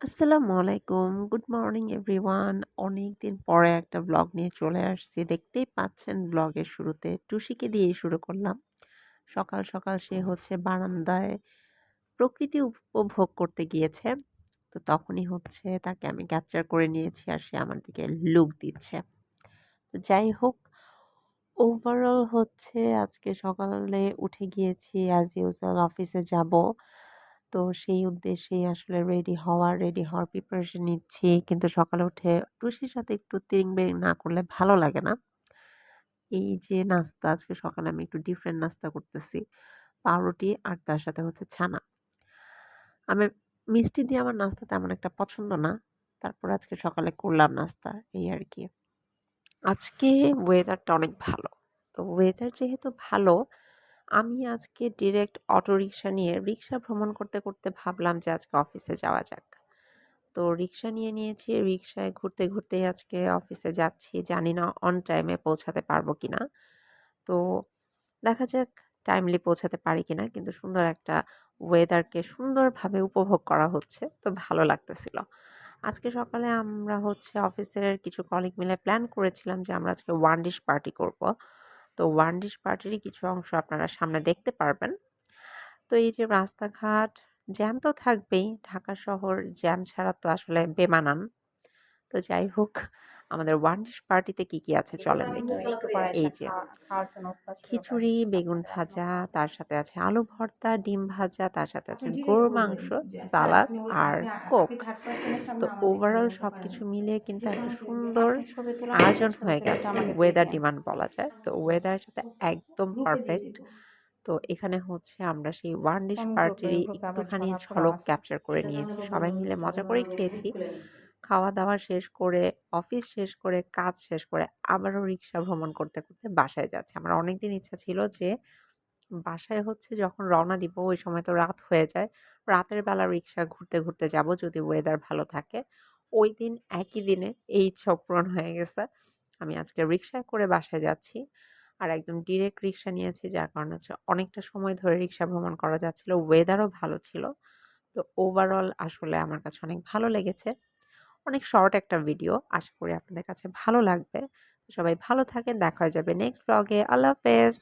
আসসালামু আলাইকুম। Good morning everyone. অনেকদিন পরে একটা ব্লগ নিয়ে চলে আসছি। দেখতেই পাচ্ছেন ব্লগের শুরুতে টুসিকে দিয়েই শুরু করলাম। সকাল, সকাল সে হচ্ছে বারান্দায় প্রকৃতি উপভোগ করতে গিয়েছে। তো তখনই হচ্ছে তাকে আমি ক্যাপচার করে নিয়েছি আর সে আমার দিকে লুক দিচ্ছে। তো যাই হোক ওভারঅল হচ্ছে আজকে সকালে উঠে গিয়েছি অ্যাজ ইউজুয়াল অফিসে যাব। তো সেই উদ্দেশ্যেই আসলে রেডি হওয়ার রেডি হওয়ার প্রিপারেশন নিচ্ছি। কিন্তু সকালে উঠে টুসির সাথে একটু তিরিং-বিরিং না করলে ভালো লাগে না। এই যে নাস্তা, আজকে সকালে আমি একটু ডিফারেন্ট নাস্তা করতেছি। পাউরুটি আর তার সাথে হচ্ছে ছানা। আমি মিষ্টি দিয়ে আমার নাস্তা তেমন একটা পছন্দ না। তারপর আজকে সকালে করলাম নাস্তা, এই আর কি। আজকে ওয়েদারটা অনেক ভালো। তো ওয়েদার যেহেতু ভালো আমি আজকে ডিরেক্ট অটো রিক্সা নিয়ে রিক্সা ভ্রমণ করতে, করতে ভাবলাম যে আজকে অফিসে যাওয়া যাক। তো রিক্সা নিয়ে নিয়েছি। রিক্সায় ঘুরতে, ঘুরতেই আজকে অফিসে যাচ্ছি। জানি না অন টাইমে পৌঁছাতে পারব কি না তো দেখা যাক টাইমলি পৌঁছাতে পারি কি না কিন্তু সুন্দর একটা ওয়েদারকে সুন্দরভাবে উপভোগ করা হচ্ছে। তো ভালো লাগতেছিল। আজকে সকালে আমরা হচ্ছে অফিসের কিছু কলিগ মিলে প্ল্যান করেছিলাম যে আমরা আজকে ওয়ান ডিশ পার্টি করব। তো ওয়ান ডিশ পার্টিরই কিছু অংশ আপনারা সামনে দেখতে পারবেন। তো এই যে রাস্তাঘাট, জ্যাম তো থাকবেই, ঢাকা শহর জ্যাম ছাড়া তো আসলে বেমানান। তো যাই হোক আমাদের ওয়ান ডিশ পার্টিতে কি কি আছে চলেন দেখি। এই যে খিচুড়ি বেগুন ভাজা তার সাথে আছে আলু ভর্তা ডিম ভাজা তার সাথে আছে গরুর মাংস সালাদ আর কোক। তো ওভারঅল সব কিছু মিলিয়ে কিন্তু একটা সুন্দর আয়োজন হয়ে গেছে ওয়েদার ডিমান্ড বলা যায়। তো ওয়েদারের সাথে একদম পারফেক্ট তো এখানে হচ্ছে আমরা সেই ওয়ান ডিশ পার্টির একটুখানি ঝলক ক্যাপচার করে নিয়েছি। সবাই মিলে মজা করেই খেয়েছি। খাওয়া দাওয়া শেষ করে, অফিস শেষ করে, কাজ শেষ করে আবারও রিক্সা ভ্রমণ করতে করতে বাসায় যাচ্ছে। আমার অনেকদিন ইচ্ছা ছিল যে বাসায় হচ্ছে যখন রওনা দিব, ওই সময় তো রাত হয়ে যায়। রাতের বেলা রিক্সা ঘুরতে ঘুরতে যাব যদি ওয়েদার ভালো থাকে। ওই দিন একই দিনে এই ইচ্ছা পূরণ হয়ে গেছে। আমি আজকে রিক্সায় করে বাসায় যাচ্ছি আর একদম ডিরেক্ট রিক্সা নিয়েছি, যার কারণে হচ্ছে অনেকটা সময় ধরে রিক্সা ভ্রমণ করা যাচ্ছিল। ওয়েদারও ভালো ছিল। তো ওভারঅল আসলে আমার কাছে অনেক ভালো লেগেছে। অনেক শর্ট একটা ভিডিও। আশা করি আপনাদের কাছে ভালো লাগবে। সবাই ভালো থাকেন। দেখা হয়ে যাবে নেক্সট ব্লগে আল্লাহ হাফেজ।